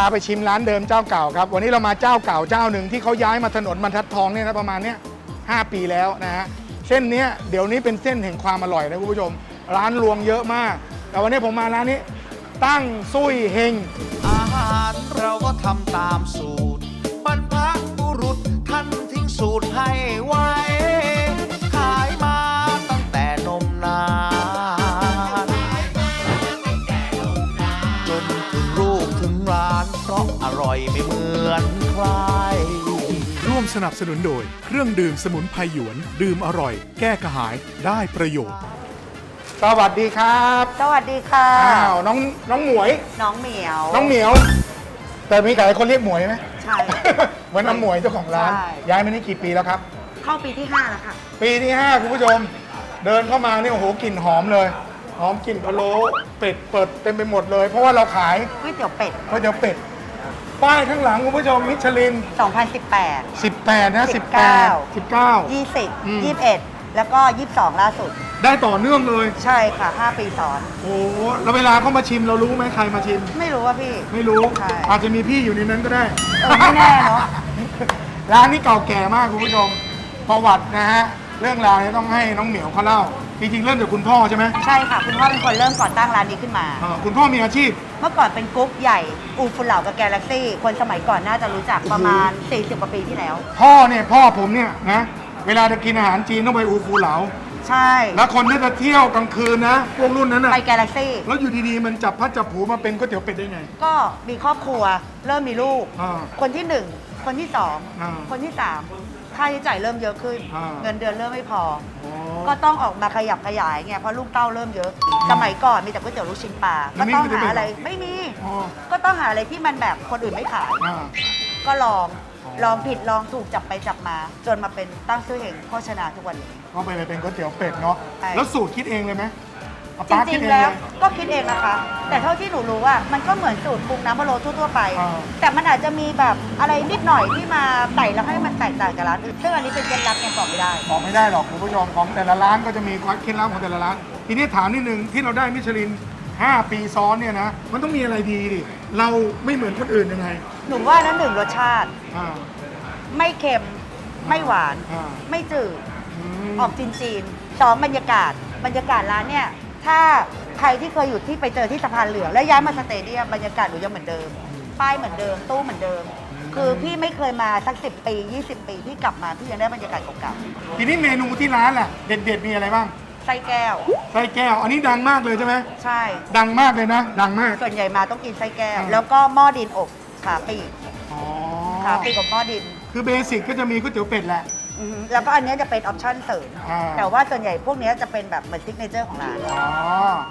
าไปชิมร้านเดิมเจ้าเก่าครับ วันนี้เรามาเจ้าเก่าเจ้าหนึ่งที่เขาย้ายมาถนนบรรทัดทองเนี่ยนะประมาณเนี้ยห้าปีแล้วนะฮะเส้นเนี้ยเดี๋ยวนี้เป็นเส้นแห่งความอร่อยนะคุณผู้ชม ร้านรวงเยอะมาก แต่วันนี้ผมมาร้านนี้ ตั้งซุยเฮงอาหารเราก็ทำตามสูตรบรรพบุรุษท่านทิ้งสูตรให้ไว้ นับสนุนโดย เครื่องดื่มสมุนไพรหยวน ดื่มอร่อย แก้กระหายได้ประโยชน์ สวัสดีครับสวัสดีค่ะ อ้าวน้องน้องหมวย น้องเหมียว น้องเหมียว แต่มีหลายคนเรียกหมวยไหม ใช่ เหมือนน้องหมวยเจ้าของร้าน ใช่ ย้ายมานี่กี่ปีแล้วครับ เข้าปีที่ 5 แล้วค่ะ ปีที่ 5 คุณผู้ชม เดินเข้ามานี่โอ้โหกลิ่นหอมเลย หอมกลิ่นพะโล้เป็ดเปิดเต็มไปหมดเลย เพราะว่าเราขายก๋วยเตี๋ยวเป็ด ก๋วยเตี๋ยวเป็ด ป้ายข้างหลังคุณผู้ชมมิชลิน 2018 18 นะ 18 19 อืม 20 21 แล้วก็ 22 ล่าสุด ได้ต่อเนื่องเลย ใช่ค่ะ 5 ปีซ้อน โอ้โหแล้วเวลาเขามาชิมเรารู้ไหมใครมาชิม ไม่รู้ว่าพี่ ไม่รู้ ใช่ อาจจะมีพี่อยู่ในนั้นก็ได้ เออไม่แน่เนอะร้านนี้เก่าแก่มากคุณผู้ชม ประวัตินะฮะ เรื่องราวเนี่ยต้องให้น้องเหมียวเขาเล่า จริงๆ เริ่มจากคุณพ่อใช่ไหมใช่ค่ะ คุณพ่อเป็นคนเริ่มก่อตั้งร้านนี้ขึ้นมาอ่าคุณพ่อมีอาชีพ เมื่อก่อนเป็นกรุ๊ปใหญ่ อูฟุนเหล่ากับแกลเล็กซี่ คนสมัยก่อนน่าจะรู้จักประมาณ 40 กว่าปีที่แล้ว พ่อเนี่ยพ่อผมเนี่ยนะเวลาจะกินอาหารจีนต้องไปอูฟูเหลา ใช่ แล้วคนที่จะเที่ยวกลางคืนนะพวกรุ่นนั้นน่ะไปแกลเล็กซี่ แล้วอยู่ดีๆมันจับพัดจับผูมาเป็นก๋วยเตี๋ยวเป็ดได้ไง ก็มีครอบครัว เริ่มมีลูก อ่าคนที่หนึ่งคนที่สอง อ่า คนที่สาม ค่าใช้จ่ายเริ่มเยอะขึ้น อ่า เงินเดือนเริ่มไม่พอ อ๋อ ก็ต้องออกมาขยับขยายไงเพราะลูกเต้าเริ่มเยอะ สมัยก่อนมีแต่ก๋วยเตี๋ยวลูกชิ้นปลาแล้ก็วมีต้องก๋วยเตี๋ยวหาอะไรเป็ดเหรอไม่มี อ๋อก็ต้องหาอะไรที่มันแบบคนอื่นไม่ขาย อ่า ก็ลองอ๋อ ลองผิดลองถูกจับไปจับมา จนมาเป็นตั้งชื่อเองโภชนาทุกวันนี้ ก็ไปเลยเป็นก๋วยเตี๋ยวเป็ดเนาะใช่ แล้วสูตรคิดเองเลยไหมเอาจป้าริคิดงเอๆงแล้วเลยก็คิดเองนะคะ แต่เท่าที่หนูรู้ว่ามันก็เหมือนสูตรปรุงน้ำพะโล้ทั่วๆไป อ่า แต่มันอาจจะมีแบบอะไรนิดหน่อยที่มาใส่แล้วให้มันแตกต่างจากร้านอื่นซึ่งอันนี้เป็นเคล็ดลับไงบอกไม่ได้ บอกไม่ได้หรอกคุณผู้ชมของแต่ละร้านก็จะมีเคล็ดลับของแต่ละร้าน ทีนี้ถามนิดนึงที่เราได้มิชลิน 5 ปีซ้อนเนี่ยนะ มันต้องมีอะไรดีดิ เราไม่เหมือนคนอื่นยังไง หนูว่านั้นหนึ่งรสชาติ อ่า ไม่เค็มไม่หวาน อ่า ไม่จืด อืม ออกจีนจีนๆสองบรรยากาศ บรรยากาศร้านเนี่ย ถ้าใครที่เคยอยู่ที่ไปเจอที่สะพานเหลืองแล้วย้ายมาสเตเดียมบรรยากาศหนูยังเหมือนเดิม ป้ายเหมือนเดิม ตู้เหมือนเดิม คือพี่ไม่เคยมาสักสิปี 20 ปีพี่กลับมาพี่ยังได้บรรยากาศเก่าทีนี้เมนูที่ร้านล่ะเด็ดๆมีอะไรบ้างๆไส้แก้ว ไส้แก้ว อันนี้ดังมากเลยใช่ไหมใช่ ดังมากเลยนะ ดังมาก ส่วนใหญ่มาต้องกินไส้แก้วอ่าแล้วก็หม้อดินอบขาปีกอ๋อขาปีกกับหม้อดิน คือเบสิกก็จะมีก๋วยเตี๋ยวเป็ดแหละ อือฮึแล้วก็อันเนี้ยจะเป็นออปชั่นเสริม อ่า แต่ว่าส่วนใหญ่พวกเนี้ยจะเป็นแบบเหมือนซิกเนเจอร์ของร้าน อ๋อ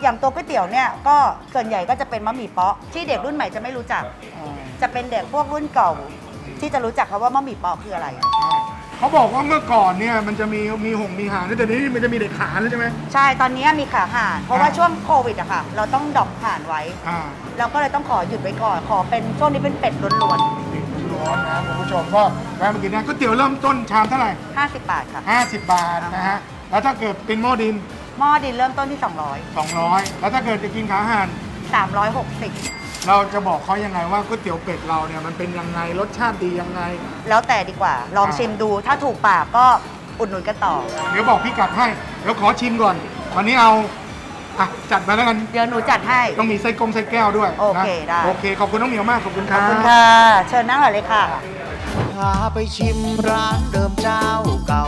อย่างตัวก๋วยเตี๋ยวเนี่ยก็ส่วนใหญ่ก็จะเป็นมะหมี่เป๊ะที่เด็กรุ่นใหม่จะไม่รู้จัก อ่าจะเป็นเด็กพวกรุ่นเก่า ที่จะรู้จักคำว่ามะหมี่เป๊ะคืออะไรใช่เขาบอกว่าเมื่อก่อนเนี่ยมันจะมีมีหงมีหางแต่เดี๋ยวนี้มันจะมีเด็กขาแล้วใช่ไหม ใช่ตอนนี้มีขาห่านเพราะว่าอ่า ช่วงโควิดอะค่ะ เราต้องดรอปห่านไว้ อ่า เราก็เลยต้องขอหยุดไว้ก่อน ขอเป็นช่วงนี้เป็นเป็ดล้วน ร้อนนะคุณผู้ชมก็แวะมากินได้ก๋วยเตี๋ยวเริ่มต้นชามเท่าไหร่ๆ50 บาทค่ะ 50 บาทนะฮะ แล้วถ้าเกิดเป็นหม้อดิน หม้อดินเริ่มต้นที่ 200แล้วถ้าเกิดจะกินขาห่าน200 360 เราจะบอกเขายังไงว่าก๋วยเตี๋ยวเป็ดเราเนี่ยมันเป็นยังไงรสชาติดียังไง แล้วแต่ดีกว่า ลองอ่าชิมดู ถ้าถูกปากก็อุดหนุนกันต่อ เดี๋ยวบอกพี่กัดให้เดี๋ยวขอชิมก่อนวันนี้เอา อะจัดมาแล้วกัน เดี๋ยวหนูจัดให้ ต้องมีไส้กงไส้แก้วด้วยโอเคนะได้ โอเค ขอบคุณน้องเหมียวมากขอบคุณคขรัอบ บคุณค่ะ เชิญนั่งหน่อยเลยค่ะ พาไปชิมร้านเดิมเจ้าเก่า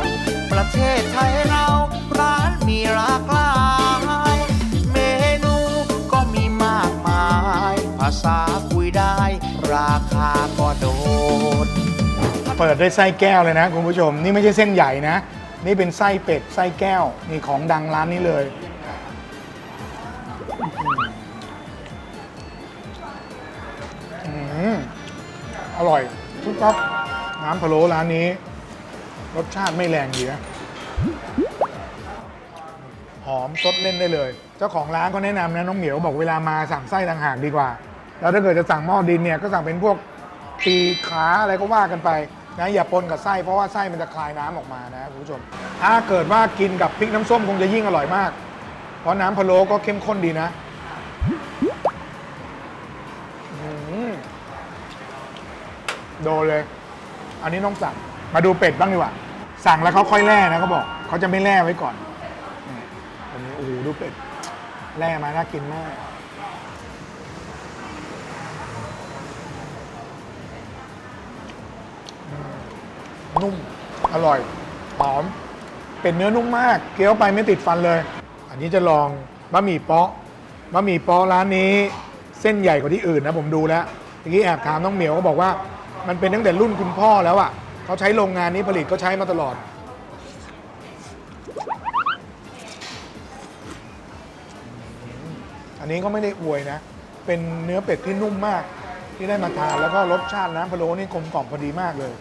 ประเทศไทยเรา ร้านมีหลากหลาย เมนูก็มีมากมาย ภาษาคุยได้ ราคาก็โดด เปิดด้วยไส้แก้วเลยนะคุณผู้ชม นี่ไม่ใช่เส้นใหญ่นะ นี่เป็นไส้เป็ดไส้แก้วนี่ของดังร้านนี้เลย อื้อร่อยทุกครับน้ำพะโล้ร้านนี้ รสชาติไม่แรงดีนะหอมสดเล่นได้เลย เจ้าของร้านก็แนะนำนะน้องเหมียวบอกเวลามาสั่งไส้ต่างหากดีกว่า แล้วถ้าเกิดจะสั่งหม้อดินเนี่ยก็สั่งเป็นพวกปีขาอะไรก็ว่ากันไปนะอย่าปนกับไส้เพราะว่าไส้มันจะคลายน้ำออกมานะคุณผู้ชม ถ้าเกิดว่ากินกับพริกน้ำส้มคงจะยิ่งอร่อยมาก เพราะน้ำพะโล้ก็เข้มข้นดีนะ โดนเลย อันนี้ต้องสั่ง มาดูเป็ดบ้างดีกว่า สั่งแล้วเขาค่อยแล่นะเขาบอก เขาจะไม่แล่ไว้ก่อนนี่อันนี้โอ้โหดูเป็ด แล่มาน่ากินมาก นุ่ม อร่อย หอม เป็นเนื้อนุ่มมาก เคี้ยวไปไม่ติดฟันเลย อันนี้จะลองบะหมี่เปาะบะหมี่เปาะร้านนี้ เส้นใหญ่กว่าที่อื่นนะผมดูแล้วเมื่อกี้แอบถามน้องเหมียวก็บอกว่า มันเป็นตั้งแต่รุ่นคุณพ่อแล้วอะ่ะเขาใช้โรงงานนี้ผลิตก็ใช้มาตลอด อันนี้ก็ไม่ได้อวยนะ เป็นเนื้อเป็ดที่นุ่มมากที่ได้มาทานแล้วก็รสชาติน้ำพะโล้นี่กลมกล่อมพอดีมากเลย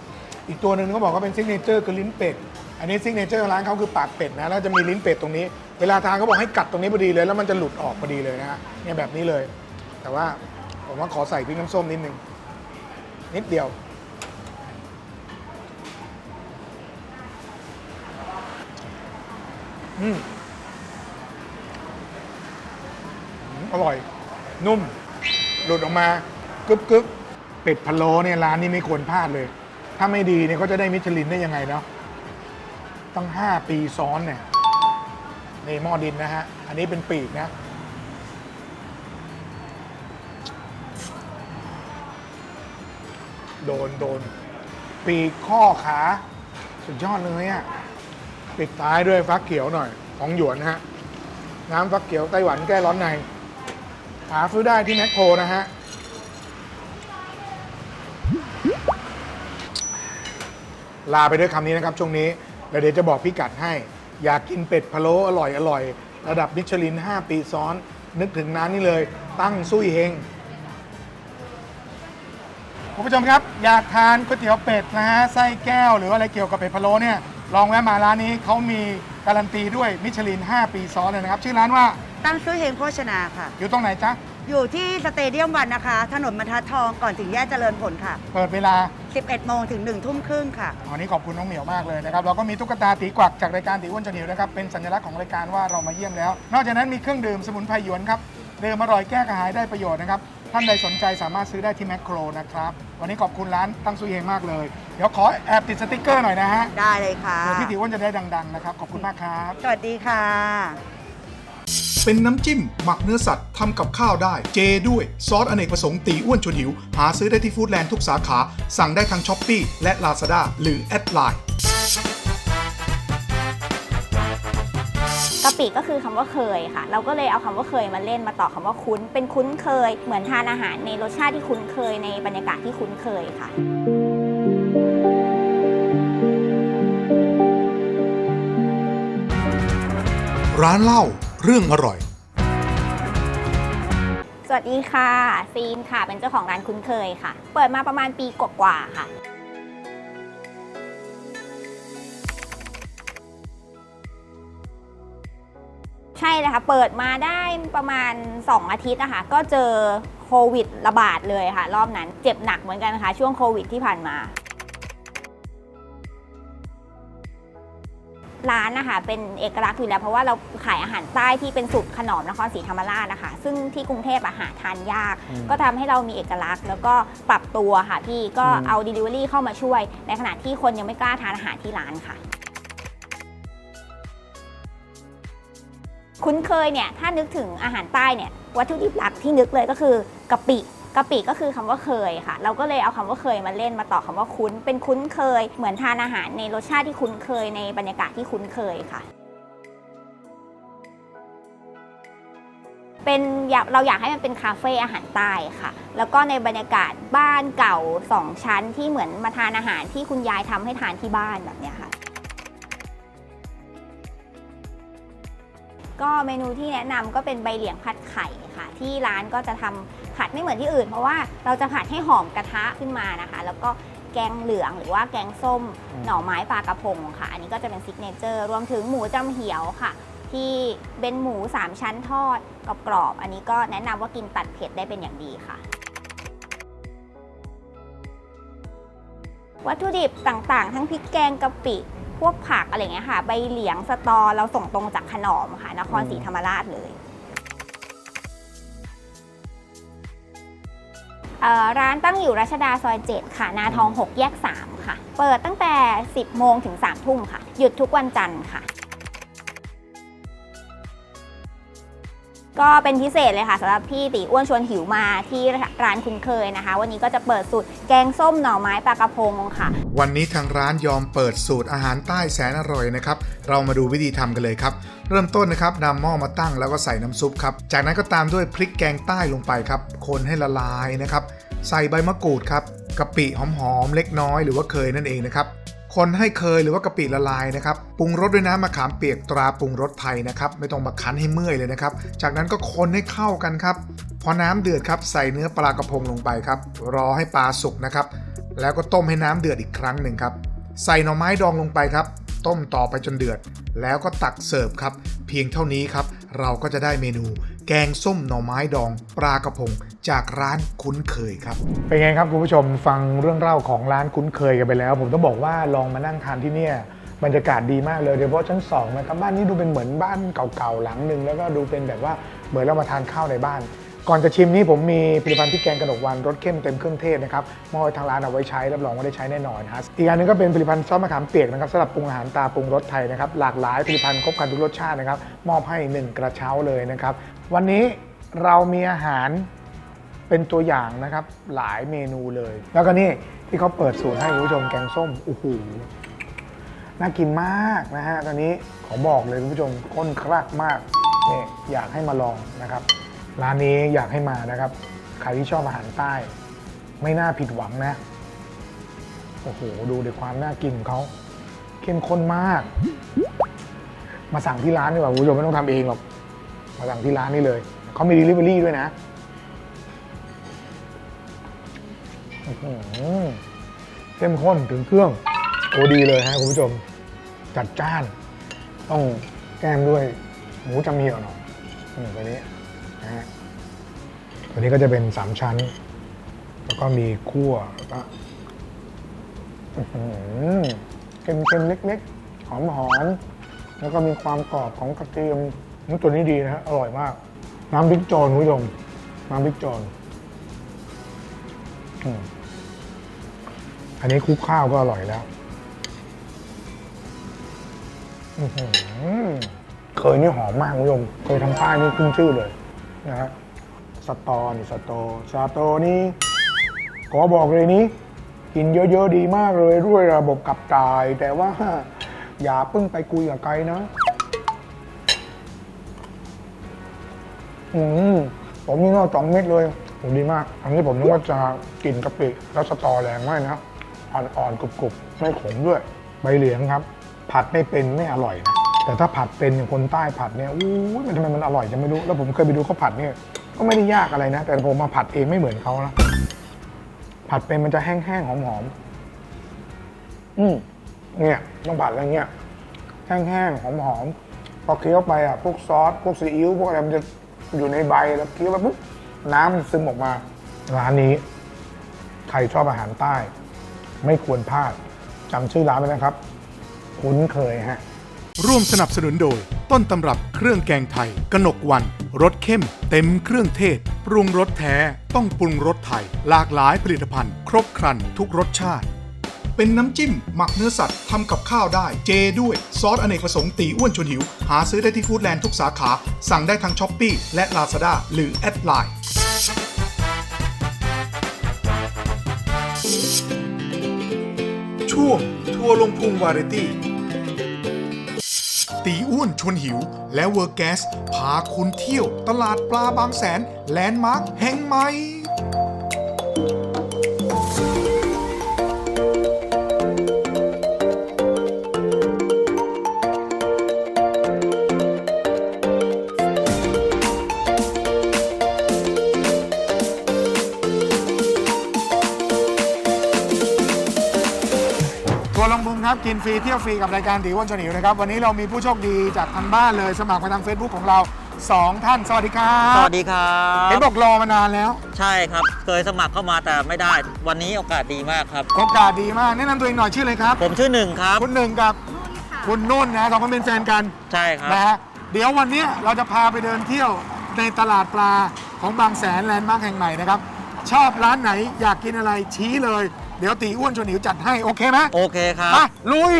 อีกตัวหนึ่งเขาบอกว่าเป็นซิกเนเจอร์คือลิ้นเป็ด อันนี้ซิกเนเจอร์ร้านเขาคือปากเป็ดนะ แล้วจะมีลิ้นเป็ดตรงนี้ เวลาทานเขาบอกให้กัดตรงนี้พอดีเลย แล้วมันจะหลุดออกพอดีเลยนะฮะเนี่ยแบบนี้เลย แต่ว่าผมว่าขอใส่พริกน้ำส้มนิดนึง นิดเดียว อืมอร่อย นุ่ม หลุดออกมากึบกึบเป็ดพะโล้เนี่ยร้านนี้ไม่ควรพลาดเลย ถ้าไม่ดีเนี่ยเขาจะได้มิชลินได้ยังไงเนาะตั้ง 5 ปีซ้อนเนี่ยนี่หม้อดินนะฮะ อันนี้เป็นปีกนะ โดนโดน ปีกข้อขา สุดยอดเลยอะปิดท้ายด้วยฟักเขียวหน่อยของหยวนฮะ น้ำฟักเขียวไต้หวันแก้ร้อนใน หาซื้อได้ที่แมคโครนะฮะ ลาไปด้วยคำนี้นะครับช่วงนี้แล้วเดี๋ยวจะบอกพี่กัดให้ อยากกินเป็ดพะโล้อร่อยอร่อย ระดับมิชลิน 5 ปีซ้อน นึกถึงร้านนี้เลย ตั้งซุยเฮง คุณผู้ชมครับ อยากทานก๋วยเตี๋ยวเป็ดนะฮะไส้แก้วหรืออะไรเกี่ยวกับเป็ดพะโล้เนี่ยลองแวะมาร้านนี้เขามีการันตีด้วยมิชลิน 5 ปีซ้อนเลยนะครับ ชื่อร้านว่าตั้งซื้อเฮงโภชนาค่ะ อยู่ตรงไหนจ๊ะ อยู่ที่สเตเดียมวันนะคะ ถนนบรรทัดทองก่อนถึงแยกเจริญผลค่ะ เปิดเวลา 11 โมงถึง 1 ทุ่มครึ่งค่ะวันนี้ขอบคุณน้องเหมียวมากเลยนะครับเราก็มีตุ๊กตาตีกวักจากรายการตีอ้วนชวนหิวนะครับเป็นสัญลักษณ์ของรายการว่าเรามาเยี่ยมแล้ว นอกจากนั้นมีเครื่องดื่มสมุนไพรหยวนครับดื่มอร่อยแก้กระหายได้ประโยชน์นะครับ ท่านใดสนใจสามารถซื้อได้ที่แมคโครนะครับ วันนี้ขอบคุณร้านตั้งซุยเฮงมากเลย เดี๋ยวขอแอบติดสติกเกอร์หน่อยนะฮะได้เลยค่ะ เพื่อพี่ตีอ้วนจะได้ดัง ๆ นะครับ ขอบคุณมากครับ สวัสดีค่ะ เป็นน้ำจิ้ม หมักเนื้อสัตว์ทำกับข้าวได้ เจด้วย ซอสอเนกประสงค์ตีอ้วนชวนหิว หาซื้อได้ที่ฟู้ดแลนด์ทุกสาขา สั่งได้ทางช้อปปีและ Lazada หรือแอดไลน์ะปิก็คือคำว่าเคยค่ะ เราก็เลยเอาคำว่าเคยมาเล่นมาต่อคำว่าคุ้น เป็นคุ้นเคย เหมือนทานอาหารในรสชาติที่คุ้นเคยในบรรยากาศที่คุ้นเคยค่ะร้านเหล้าเรื่องอร่อย สวัสดีค่ะ ซีนค่ะ เป็นเจ้าของร้านคุ้นเคยค่ะ เปิดมาประมาณปีกว่าๆค่ะ ช่เลยค่ะ เปิดมาได้ประมาณ 2 อาทิตย์นะคะก็เจอโควิดระบาดเลยค่ะ รอบนั้นเจ็บหนักเหมือนกันค่ะ ช่วงโควิดที่ผ่านมา ร้านนะคะเป็นเอกลักษณ์อยู่แล้ว เพราะว่าเราขายอาหารใต้ที่เป็นสูตรขนอมนครศรีธรรมราชนะคะ ซึ่งที่กรุงเทพอาหารทานยากก็ทำให้เรามีเอกลักษณ์ แล้วก็ปรับตัวค่ะพี่ก็เอา Delivery เข้ามาช่วย ในขณะที่คนยังไม่กล้าทานอาหารที่ร้านค่ะ คุ้นเคยเนี่ยถ้านึกถึงอาหารใต้เนี่ยวัตถุดิบหลักที่นึกเลยก็คือกะปิกะปิก็คือคำว่าเคยค่ะ เราก็เลยเอาคำว่าเคยมาเล่นมาต่อคำว่าคุ้น เป็นคุ้นเคย เหมือนทานอาหารในรสชาติที่คุ้นเคยในบรรยากาศที่คุ้นเคยค่ะ เป็นเราอยากให้มันเป็นคาเฟ่อาหารใต้ค่ะ แล้วก็ในบรรยากาศบ้านเก่าสองชั้นที่เหมือนมาทานอาหารที่คุณยายทำให้ทานที่บ้านแบบเนี้ ก็เมนูที่แนะนำก็เป็นใบเหลียงผัดไข่ค่ะ ที่ร้านก็จะทำผัดไม่เหมือนที่อื่น เพราะว่าเราจะผัดให้หอมกระทะขึ้นมานะคะ แล้วก็แกงเหลืองหรือว่าแกงส้มหน่อไม้ปลากระพงค่ะ อันนี้ก็จะเป็นซิกเนเจอร์รวมถึงหมูจำเหี่ยวค่ะ ที่เป็นหมู 3 ชั้นทอดกรอบๆอันนี้ก็แนะนำว่ากินตัดเผ็ดได้เป็นอย่างดีค่ะวัตถุดิบต่างๆ ทั้งพริกแกงกะปิ พวกผักอะไรเงี้ยค่ะ ใบเหลียงสตอเราส่งตรงจากขนอมค่ะนครศรีธรรมราชเลยร้านตั้งอยู่รัชดาซอย 7 ค่ะ นาทอง 6 แยก 3 ค่ะ เปิดตั้งแต่ 10 โมงถึง 3 ทุ่มค่ะ หยุดทุกวันจันทร์ค่ะ ก็เป็นพิเศษเลยค่ะสำหรับพี่ตีอ้วนชวนหิวมาที่ร้านคุ้นเคยนะคะ วันนี้ก็จะเปิดสูตรแกงส้มหน่อไม้ปลากระพงค่ะ วันนี้ทางร้านยอมเปิดสูตรอาหารใต้แสนอร่อยนะครับ เรามาดูวิธีทำกันเลยครับ เริ่มต้นนะครับนำหม้อมาตั้งแล้วก็ใส่น้ำซุปครับ จากนั้นก็ตามด้วยพริกแกงใต้ลงไปครับ คนให้ละลายนะครับ ใส่ใบมะกรูดครับกะปิหอมๆเล็กน้อยหรือว่าเคยนั่นเองนะครับ คนให้เคยหรือว่ากะปิละลายนะครับปรุงรสด้วยน้ำมะขามเปียกตราปรุงรสไทยนะครับไม่ต้องมาคั้นให้เมื่อยเลยนะครับ จากนั้นก็คนให้เข้ากันครับพอน้ำเดือดครับใส่เนื้อปลากระพงลงไปครับ รอให้ปลาสุกนะครับ แล้วก็ต้มให้น้ำเดือดอีกครั้งหนึ่งครับ ใส่หน่อไม้ดองลงไปครับ ต้มต่อไปจนเดือด แล้วก็ตักเสิร์ฟครับ เพียงเท่านี้ครับ เราก็จะได้เมนู แกงส้มหน่อไม้ดอง ปลากระพงจากร้านคุ้นเคยครับ เป็นไงครับคุณผู้ชมฟังเรื่องเล่าของร้านคุ้นเคยกันไปแล้ว ผมต้องบอกว่าลองมานั่งทานที่เนี่ยบรรยากาศดีมากเลยโดยเฉพาะชั้นสองนะครับบ้านนี้ดูเป็นเหมือนบ้านเก่าๆหลังหนึ่งแล้วก็ดูเป็นแบบว่าเหมือนเรามาทานข้าวในบ้าน ก่อนจะชิมนี้ผมมีผลิตภัณฑ์พริกแกงกระหนกวันรสเข้มเต็มเครื่องเทศนะครับมอบให้ทางร้านเอาไว้ใช้รับรองว่าได้ใช้แน่นอนฮะอีกอันหนึงก็เป็นผลิตภัณฑ์ซอสมะขามเปียกนะครับสำหรับปรุงอาหารตาปรุงรสไทยนะครับหลากหลายผลิตภัณฑ์ครบครันทุกรสชาตินะครับมอบให้หนึ่งกระเช้าเลยนะครับวันนี้เรามีอาหารเป็นตัวอย่างนะครับหลายเมนูเลย แล้วก็นี่ที่เขาเปิดสูตรให้คุณผู้ชมแกงส้มโอ้โห น่ากินมากนะฮะ ตอนนี้ขอบอกเลยคุณผู้ชมข้นครักมากนี่อยากให้มาลองนะครับ ร้านนี้อยากให้มานะครับ ใครที่ชอบอาหารใต้ ไม่น่าผิดหวังนะ โอ้โห ดูในความน่ากินของเขาเข้มข้นมาก มาสั่งที่ร้านดีกว่าคุณผู้ชมไม่ต้องทำเองหรอก มาสั่งที่ร้านนี่เลย เขามี delivery ด้วยนะเข้มข้นถึงเครื่องโอดีเลยฮะคุณผู้ชม จัดจ้าน ต้องแก้มด้วย หมูจำเหี่ยวหน่อยอืมตัวนี้นะฮะ ตัวนี้ก็จะเป็นสามชั้น แล้วก็มีคั่วแล้วก็อื้อหือเค็มๆเล็กๆหอมๆแล้วก็มีความกรอบของกระเทียมนี่ตัวนี้ดีนะฮะอร่อยมาก น้ำพริกโจนคุณผู้ชมน้ำพริกโจนอืมอันนี้คลุกข้าวก็อร่อยแล้วเคยนี่หอมมากคุณผู้ชมเคยทำป้ายนี่ขึ้นชื่อเลยนะฮะ สตอนี่สตอสตอนี่ขอบอกเลยนี้ กินเยอะๆดีมากเลยด้วยระบบกับจ่าย แต่ว่าอย่าเพิ่งไปคุยกับใครนะ อืมผมนี่นอกสองเม็ดเลยผมดีมาก อันนี้ผมนึกว่าจะกินกะปิแล้วสตอแรงมากนะ อ่อนๆกรุบๆ ไม่ขมด้วย ใบเหลียงครับ ผัดไม่เป็นไม่อร่อยนะแต่ถ้าผัดเป็นอย่างคนใต้ผัดเนี่ยอู้ยมันทำไมมันอร่อยจะไม่รู้ แล้วผมเคยไปดูเขาผัดเนี่ย ก็ไม่ได้ยากอะไรนะ แต่ผมมาผัดเองไม่เหมือนเขานะผัดเป็นมันจะแห้งๆหอมๆอืมเนี่ยต้องผัดอะไรเงี้ยแห้งๆหอมๆพอเคี้ยวไปอะพวกซอสพวกซีอิ๊วพวกอะไรมันจะอยู่ในใบแล้วเคี้ยวไปปุ๊บน้ำมันซึมออกมาร้านนี้ ใครชอบอาหารใต้ ไม่ควรพลาดจำชื่อร้านไว้นะครับ คุ้นเคยฮะ ร่วมสนับสนุนโดย ต้นตำรับเครื่องแกงไทย กนกวันรสเข้ม เต็มเครื่องเทศ ปรุงรสแท้ต้องปรุงรสไทย หลากหลายผลิตภัณฑ์ ครบครันทุกรสชาติ เป็นน้ำจิ้ม หมักเนื้อสัตว์ทำกับข้าวได้ เจด้วย ซอสอเนกประสงค์ตีอ้วนชวนหิว หาซื้อได้ที่ฟู้ดแลนด์ทุกสาขา สั่งได้ทางช้อปปีและ Lazada หรือแอดไลน์ช่วงทัวร์ลงพุงวาไรตี้ ตีอ้วนชวนหิว และเวอร์แกสพาคุณเที่ยวตลาดปลาบางแสนแลนด์มาร์คแห่งใหม่ ครับ กินฟรีเที่ยวฟรีกับรายการตีอ้วนชวนหิวนะครับ วันนี้เรามีผู้โชคดีจากทางบ้านเลย สมัครมาทาง Facebook ของเรา 2 ท่าน สวัสดีครับสวัสดีครัเห็นบบอกรอมานานแล้วใช่ครับ เคยสมัครเข้ามาแต่ไม่ได้ วันนี้โอกาสดีมากครับ โอกาสดีมาก แนะนำตัวเองหน่อยชื่ออะไรครับ ผมชื่อหนึ่งครับ คุณหนึ่งกับคุณนุ่นนะสองคนเป็นแฟนกันใช่ครับ นะฮะเดี๋ยววันนี้เราจะพาไปเดินเที่ยวในตลาดปลาของบางแสนแลนด์มาร์คแห่งใหม่นะครับ ชอบร้านไหนอยากกินอะไรชี้เลย เดี๋ยวตีอ้วนชวนหิวจัดให้ โอเคไหมโอเคครับ มาลุย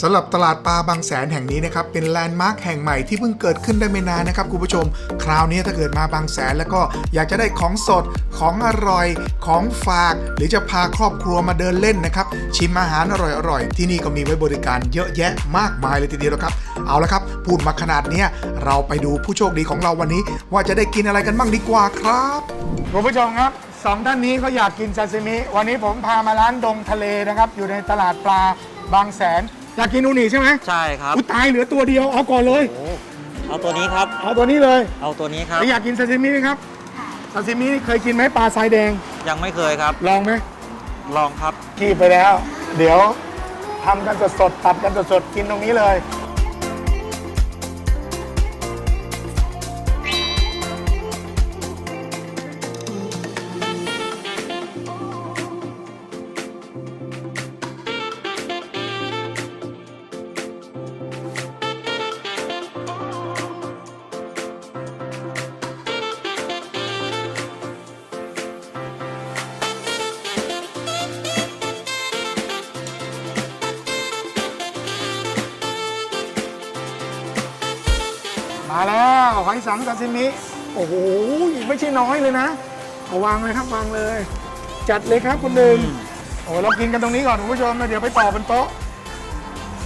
สำหรับตลาดปลาบางแสนแห่งนี้นะครับ เป็นแลนด์มาร์คแห่งใหม่ที่เพิ่งเกิดขึ้นได้ไม่นานนะครับคุณผู้ชม คราวนี้ถ้าเกิดมาบางแสนแล้วก็อยากจะได้ของสดของอร่อยของฝาก หรือจะพาครอบครัวมาเดินเล่นนะครับ ชิมอาหารอร่อยๆ ที่นี่ก็มีไว้บริการเยอะแยะมากมายเลยทีเดียวนะครับ เอาละครับพูดมาขนาดเนี้ยเราไปดูผู้โชคดีของเราวันนี้ ว่าจะได้กินอะไรกันบ้างดีกว่าครับคุณผู้ชมครับ สองท่านนี้เขาอยากกินซาซิมิ วันนี้ผมพามาร้านดงทะเลนะครับ อยู่ในตลาดปลาบางแสน อยากกินอูนิใช่ไหมใช่ครับอุยตายเหลือตัวเดียวเอาก่อนเลย โอ้เอาตัวนี้ครับ เอาตัวนี้เลยเอาตัวนี้ครับ แล้วอยากกินซาซิมิไหมครับซาซิมิเคยกินไหมปลาทรายแดงยังไม่เคยครับ ลองไหมลองครับคีบไปแล้ว เดี๋ยวทำกันสดๆตัดกันสดๆกินตรงนี้เลย ซาซิมิ โอ้โห ไม่ใช่น้อยเลยนะเอาวางเลยครับวางเลย จัดเลยครับคุณหนึ่งโอ้เรากินกันตรงนี้ก่อนคุณผู้ชมแล้วเดี๋ยวไปต่อบนโต๊ะ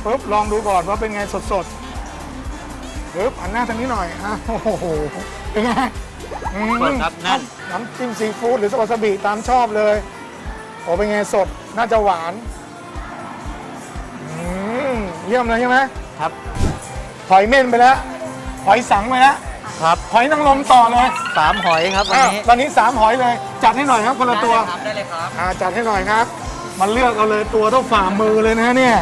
ปุ๊บลองดูก่อนว่าเป็นไงสดๆปุ๊บหันหน้าทางนี้หน่อยอะโอ้โหเป็นไงอืมสดครับแน่นน้ำจิ้มซีฟู้ดหรือวาซาบิตามชอบเลยโอ้เป็นไงสดน่าจะหวานอืมเยี่ยมเลยใช่ไหมครับหอยเม่นไปแล้วหอยสังไปแล้ว ครับหอยนางรมต่อเลยสามหอยครับวันอ้าวนี้ ตอนนี้3หอยเลย จัดให้หน่อยครับคนละตัวได้เลยครับ อ่าจัดให้หน่อยครับ มันเลือกเอาเลยตัวเท่าฝ่ามือเลยนะเนี่ย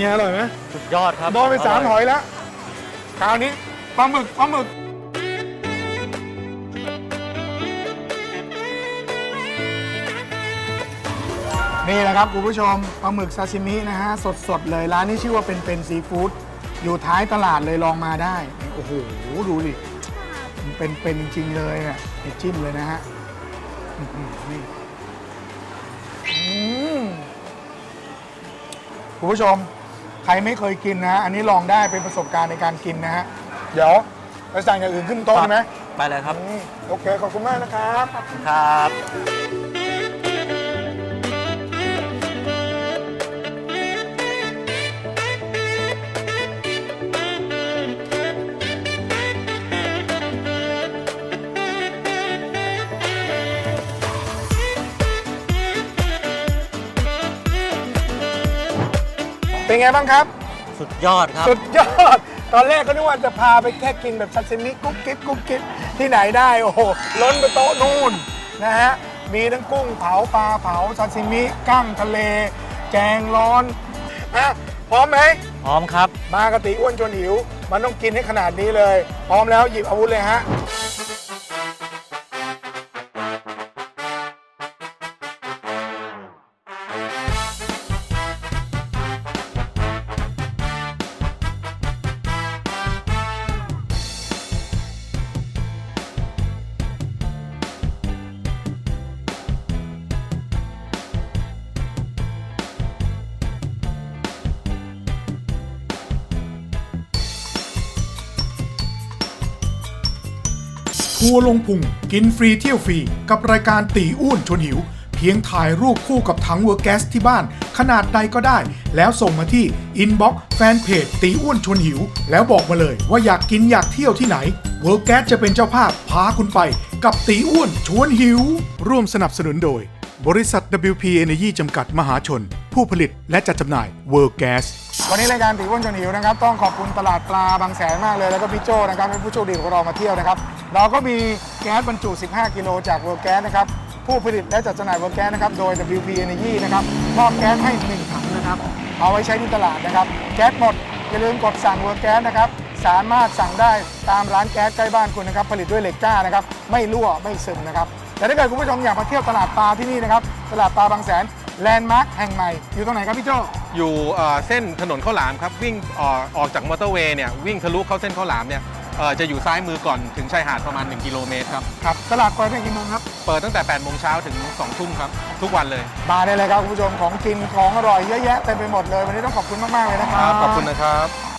ไงอร่อยไหมสุดยอดครับโดนไปสามหอยแล้วคราวนี้ปลาหมึกปลาหมึกนี่แหละครับคุณผู้ชมปลาหมึกซาชิมินะฮะ สดๆ เลยร้านนี้ชื่อว่าเป็นเป็นซีฟู้ดอยู่ท้ายตลาดเลยลองมาได้ โอ้โห ดูดิมันเป็นเป็นจริง ๆ เลยเนี่ยนี่จิ้มเลยนะฮะอื้อหือนี่อืมคุณผู้ชม ใครไม่เคยกินนะ อันนี้ลองได้เป็นประสบการณ์ในการกินนะฮะ เดี๋ยวไปสั่งอย่างอื่นขึ้นโต๊ะได้ไหมไปเลยครับ อืมโอเค ขอบคุณมากนะครับ ครับ เป็นไงบ้างครับ สุดยอดครับ สุดยอด ตอนแรกก็นึกว่าจะพาไปแค่กินแบบซาซิมิกุ๊กกิ๊บกุ๊กกิ๊บที่ไหนได้ โอ้โห ล้นไปโต๊ะนู่นนะฮะ มีทั้งกุ้งเผาปลาเผาซาซิมิกั้งทะเล แกงร้อนอะพร้อมไหม พร้อมครับ มากติอ้วนจนหิว มันต้องกินให้ขนาดนี้เลย พร้อมแล้วหยิบอาวุธเลยฮะ ทัวร์ลงพุงกินฟรีเที่ยวฟรี กับรายการตีอ้วนชวนหิว เพียงถ่ายรูปคู่กับถังเวอร์แก๊สที่บ้าน ขนาดใดก็ได้ แล้วส่งมาที่อินบ็อกซ์แฟนเพจตีอ้วนชวนหิว แล้วบอกมาเลยว่าอยากกินอยากเที่ยวที่ไหนเวอร์แก๊สจะเป็นเจ้าภาพพาคุณไป กับตีอ้วนชวนหิว ร่วมสนับสนุนโดย บริษัท WP Energy จำกัดมหาชน ผู้ผลิตและจัดจำหน่ายเวอร์แก๊สวันนี้รายการตีอ้วนจนหิวนะครับ ต้องขอบคุณตลาดปลาบางแสนมากเลย แล้วก็พี่โจนะครับเป็นผู้โชคดีของเรามาเที่ยวนะครับ เราก็มีแก๊สบรรจุ 15 กิโลจากเวอร์แก๊สนะครับ ผู้ผลิตและจัดจำหน่ายเวอร์แก๊สนะครับ โดย WP Energy นะครับมอบแก๊สให้ 1 ถังนะครับ เอาไว้ใช้ที่ตลาดนะครับ แก๊สหมด อย่าลืมกดสั่งเวอร์แก๊สนะครับ สามารถสั่งได้ตามร้านแก๊สใกล้บ้านคุณนะครับ ผลิตด้วยเหล็กกล้านะครับ ไม่รั่ว ไม่ซึมนะครับ แต่ถ้าเกิดคุณผู้ชมอยากมาเที่ยวตลาดปลาที่นี่นะครับ ตลาดปลาบางแสนแลนด์มาร์คแห่งใหม่ อยู่ตรงไหนครับพี่โจอยู่เอ่อเส้นถนนข้าวหลามครับวิ่งเออออกจากมอเตอร์เวย์เนี่ยวิ่งทะลุเข้าเส้นข้าวหลามเนี่ยเอ่อจะอยู่ซ้ายมือก่อนถึงชายหาดประมาณ 1 กิโลเมตรครับ ครับตลาดเปิดตั้งแต่กี่โมงครับ เปิดตั้งแต่8โมงเช้าถึง2ทุ่มครับ ทุกวันเลยมาได้เลยครับคุณผู้ชมของกินของอร่อยเยอะแยะเต็มไปหมดเลย วันนี้ต้องขอบคุณมากๆเลยนะครับ ขอบคุณนะครับ